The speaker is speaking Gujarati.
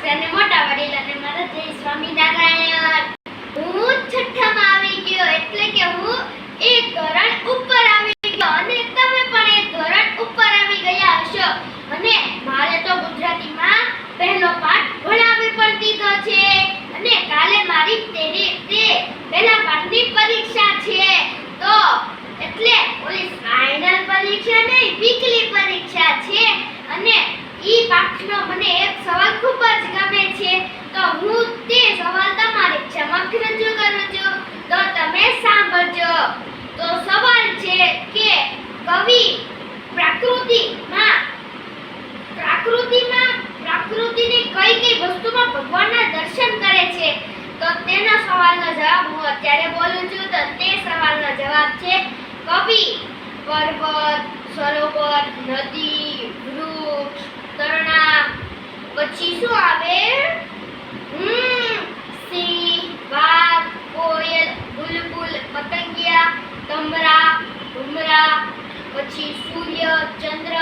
નમસ્કાર ને મોટા વડીલોને મારા જય સ્વામિનારાયણ. હું છઠ્ઠામાં આવી ગયો એટલે કે હું એક ધોરણ ઉપર આવી ગયો. અને તમે પણ એક ધોરણ ઉપર આવી ગયા હશો. અને મારે તો ગુજરાતીમાં પહેલો પાઠ ભણાવી પણ દીધો છે. અને કાલે મારી તેરી તે પહેલા પાઠની પરીક્ષા છે. તો એટલે ઓલી ફાઇનલ પરીક્ષા નહીં વીકલી પરીક્ષા છે. અને ઈ પાઠનો મને એક સવાલ જવાબ હું અત્યારે બોલું છું તો તે સવાલનો જવાબ છે કવિ પર્વત, સરોવર, નદી, વૃક્ષ, તરણા. પછી શું આવે? સિંહ, વાઘ, કોયલ, બુલબુલ, પતંગિયા, તમરા, ભૂમરા. પછી સૂર્ય, ચંદ્ર